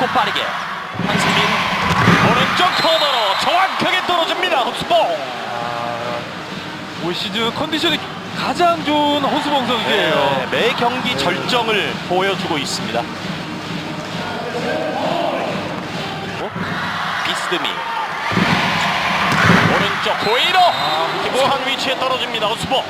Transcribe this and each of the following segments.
높고 빠르게. 황승민 오른쪽 코너로 정확하게 떨어집니다 헛스봉. 올 시즌 컨디션이 가장 좋은 허수봉 선수예요. 네, 매 경기 절정을 보여주고 있습니다. 비스드미. 오른쪽 고이로. 깊숙한 위치에 떨어집니다 헛스봉.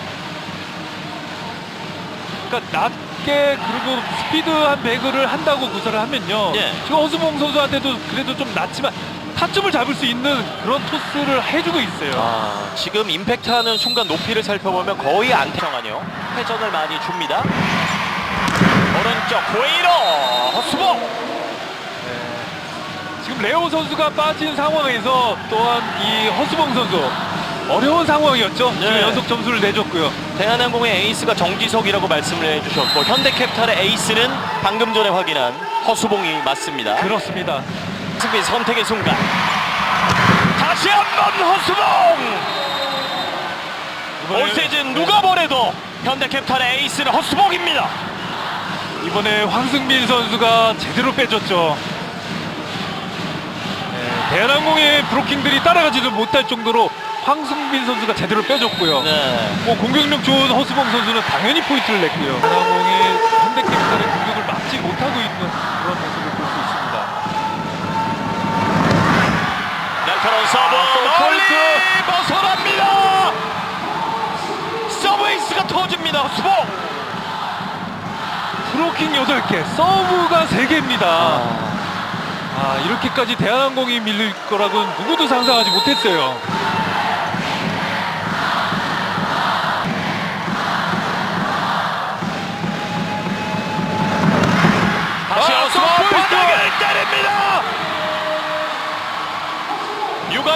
그러니까 낮 게 그리고 스피드한 배그를 한다고 구사를 하면요. 예. 지금 허수봉 선수한테도 그래도 좀 낮지만 타점을 잡을 수 있는 그런 토스를 해주고 있어요. 아, 지금 임팩트하는 순간 높이를 살펴보면 거의 안태형하요 회전을 많이 줍니다. 오른쪽 고이로 허수봉 지금 레오 선수가 빠진 상황에서 또한 이 허수봉 선수 어려운 상황이었죠. 지금 네. 연속 점수를 내줬고요. 대한항공의 에이스가 정지석이라고 말씀을 해주셨고 현대캐피탈의 에이스는 방금 전에 확인한 허수봉이 맞습니다. 그렇습니다. 승빈 선택의 순간 다시 한번 허수봉 올 시즌 누가 뭐래도 현대캐피탈의 에이스는 허수봉입니다. 이번에 황승빈 선수가 제대로 빼줬죠. 네, 대한항공의 브로킹들이 따라가지도 못할 정도로 황승빈 선수가 제대로 빼줬고요. 네. 뭐 공격력 좋은 허수봉 선수는 당연히 포인트를 냈고요. 대한항공이 현대캐피탈의 공격을 막지 못하고 있는 그런 모습을 볼 수 있습니다. 날카로운 서브 아, 멀리. 벗어납니다. 서브에이스가 터집니다. 수봉. 브로킹 8개, 서브가 3개입니다. 아, 이렇게까지 대한항공이 밀릴 거라고는 누구도 상상하지 못했어요.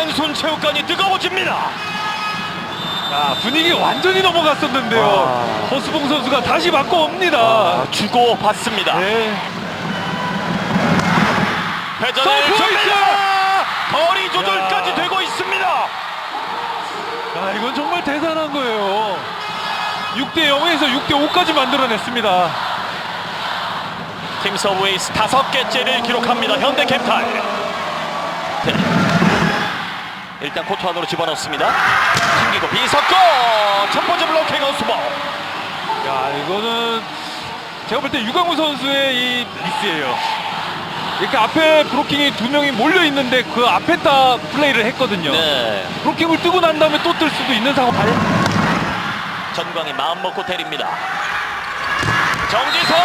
유관순 체육관이 뜨거워집니다. 아, 분위기 완전히 넘어갔었는데요. 와. 허수봉 선수가 다시 바꿔 옵니다. 아, 주고 받습니다. 네. 회전을. 줍니다. 거리 조절까지 야. 되고 있습니다. 아, 이건 정말 대단한 거예요. 6대 0에서 6대 5까지 만들어냈습니다. 팀 서브웨이스 다섯 개째를 기록합니다. 현대캐피탈. 네. 일단 코트 안으로 집어넣습니다. 튕기고 비석고 첫 번째 블로킹 어수버. 야, 이거는 제가 볼 때 유강우 선수의 이 미스예요. 이렇게 앞에 브로킹이 두 명이 몰려 있는데 그 앞에 다 플레이를 했거든요. 네. 브로킹을 뜨고 난 다음에 또 뜰 수도 있는 상황. 전광이 마음 먹고 때립니다. 정지석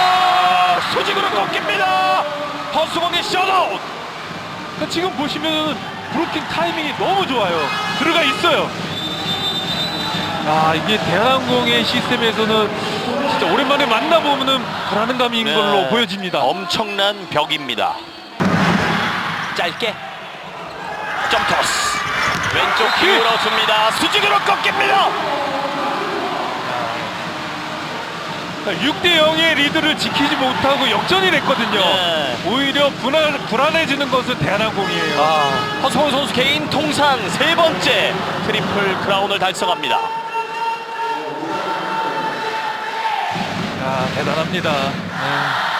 수직으로 꺾입니다. 허수봉의 셧아웃. 그러니까 지금 보시면 브로킹 타이밍이 너무 좋아요. 들어가 있어요. 아 이게 대한항공의 시스템에서는 진짜 오랜만에 만나보면은 불안감인 네. 걸로 보여집니다. 엄청난 벽입니다. 짧게 점토스 왼쪽 킥. 기울어줍니다. 수직으로 꺾입니다. 6대 0의 리드를 지키지 못하고 역전이 됐거든요. 네. 오히려 불안, 불안해지는 것은 대한항공이에요. 아, 허성훈 선수 개인 통산 세 번째 트리플 크라운을 달성합니다. 야, 대단합니다. 네.